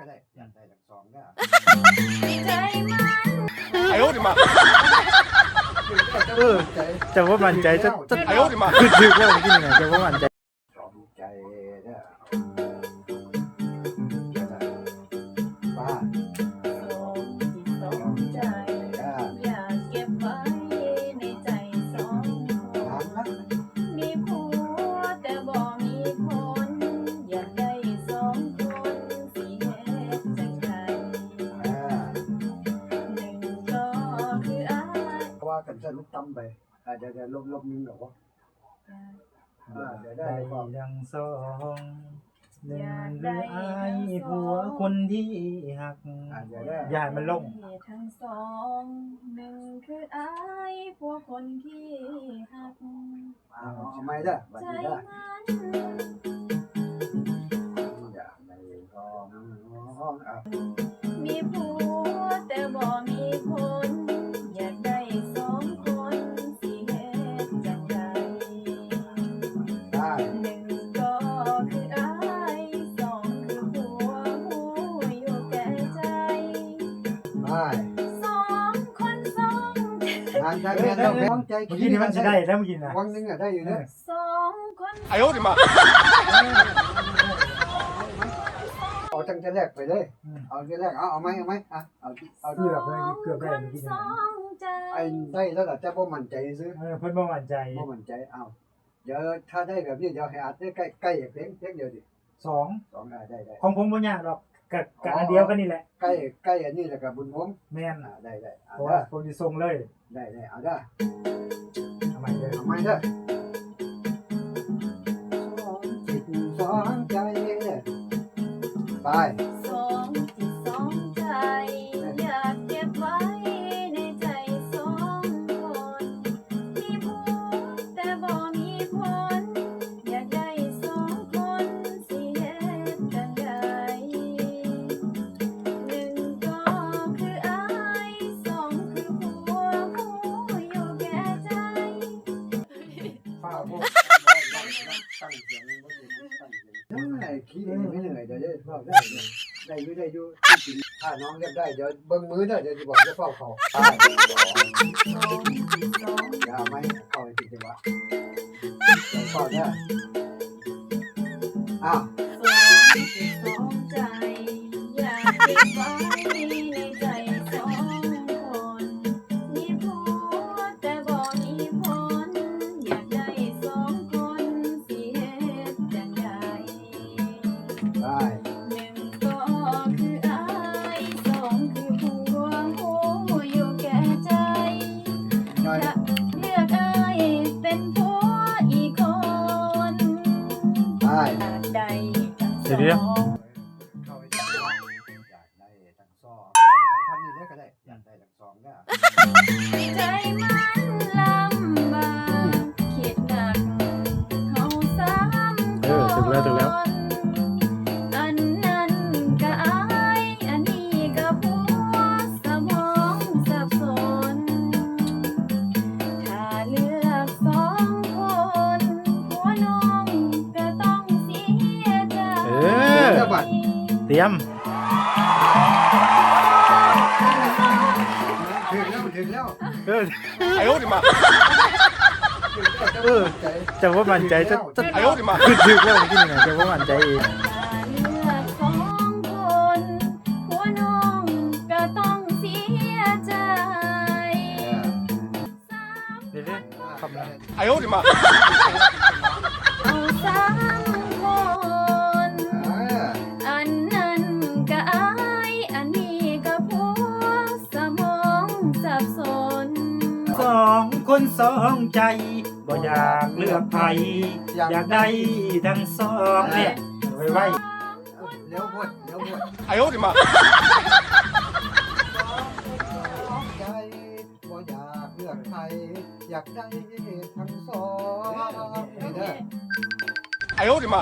ก็ได้อยากได้ทั้งสองก็เอาไอ้โอ้ดิมาเออ แต่ว่ามันใจจะจะไอ้โอ้ดิมา คือคือว่ามันกินไงจะว่ามันใจ ไปอ่าเดี๋ยวเดี๋ยวลบลบนึงหรอวะอ่าเดี๋ยวได้ได้ก่อนดังสองหนึ่งหรือไอ้ผัวคนที่หักอ่าเดี๋ยวได้อย่าให้มันลงทั้งสองหนึ่งคืออายผัวคนที่หักอ่าเอาไม่ได้บัดใจนี้ได้มัน ใช่สองคนสองใจแม่นต้องแม่เมื่อกี้นี่มันจะได้แล้วเมื่อกี้นะวังนึงอะได้อยู่นะสองคนไอ้โอ้ดิมาเอาจังจะแรกไปเลย เอาแต่แรกเอาเอาไหมเอาไหมอะเอาเอาเกือบได้เกือบได้เมื่อกี้นะไอ้ได้แล้วแต่แต่บ่มั่นใจซื้อเพิ่นมั่นใจบ่มั่นใจเอาเดี๋ยวถ้าได้แบบนี้เดี๋ยวให้อัดได้ใกล้ใกล้เพลงเพลงเดียวดิสองสองได้ได้ของผมบ่ยากหรอก กับกับอันเดียวกันนี่แหละ ใกล้ใกล้อันนี้แล้วก็บุญผมแม่นอ่าได้ได้เอาเพราะได้ว่าผมสิส่งเลยได้ได้เอาได้ทำไมเลยเอาไหมเด้อสองจิตสองใจไป งได้ขี้ไม่เหนื่อยเดี๋ยวจะเฝ้าได้ได้อยู่ได้อยู่ที่ถ้าน้องเรียกได้เดี๋ยวเบิ้งมือเด้อเดี๋ยวจะบอกจะเฝ้าเขาองจิตสองอย่าไม่เข้าไปจริงๆวะเดี๋ยวเข้าได้อ้าว ได้หนึ่งก็คืออายสองคือผัวหูอยู่แก่ใจน้อยจะเลือกอายเป็นผัวอีกคนได้อยากได้ทั้งสเดี๋ยวเดียวองเข้าไปจริงๆวะอยากได้ทั้งสองเข้าพันนี่เลยก็ได้อยากได้ทั้งสองได้ใจมันลำบากคิดหนักเฮาสามเออถึงแล้วถึงแล้ว รียมถึงแล้วถึงแล้วเออไอ้โอ้ดิมาเออจะว่ามั่นใจจะจะไอ้โอ้ดิมาคือถึงแล้วกินยังไงจะว่ามั่นใจเองไอ้โอ้ดิมา คนสองใจ บ่อยากเลือกใครอยากได้ทั้งสองเนี่ยไว้ไว้เร็วพดเร็วพดไอ้โอ้ดิมาอยากไทยอยากได้ทั้งสองไอ้โอ้ดิมา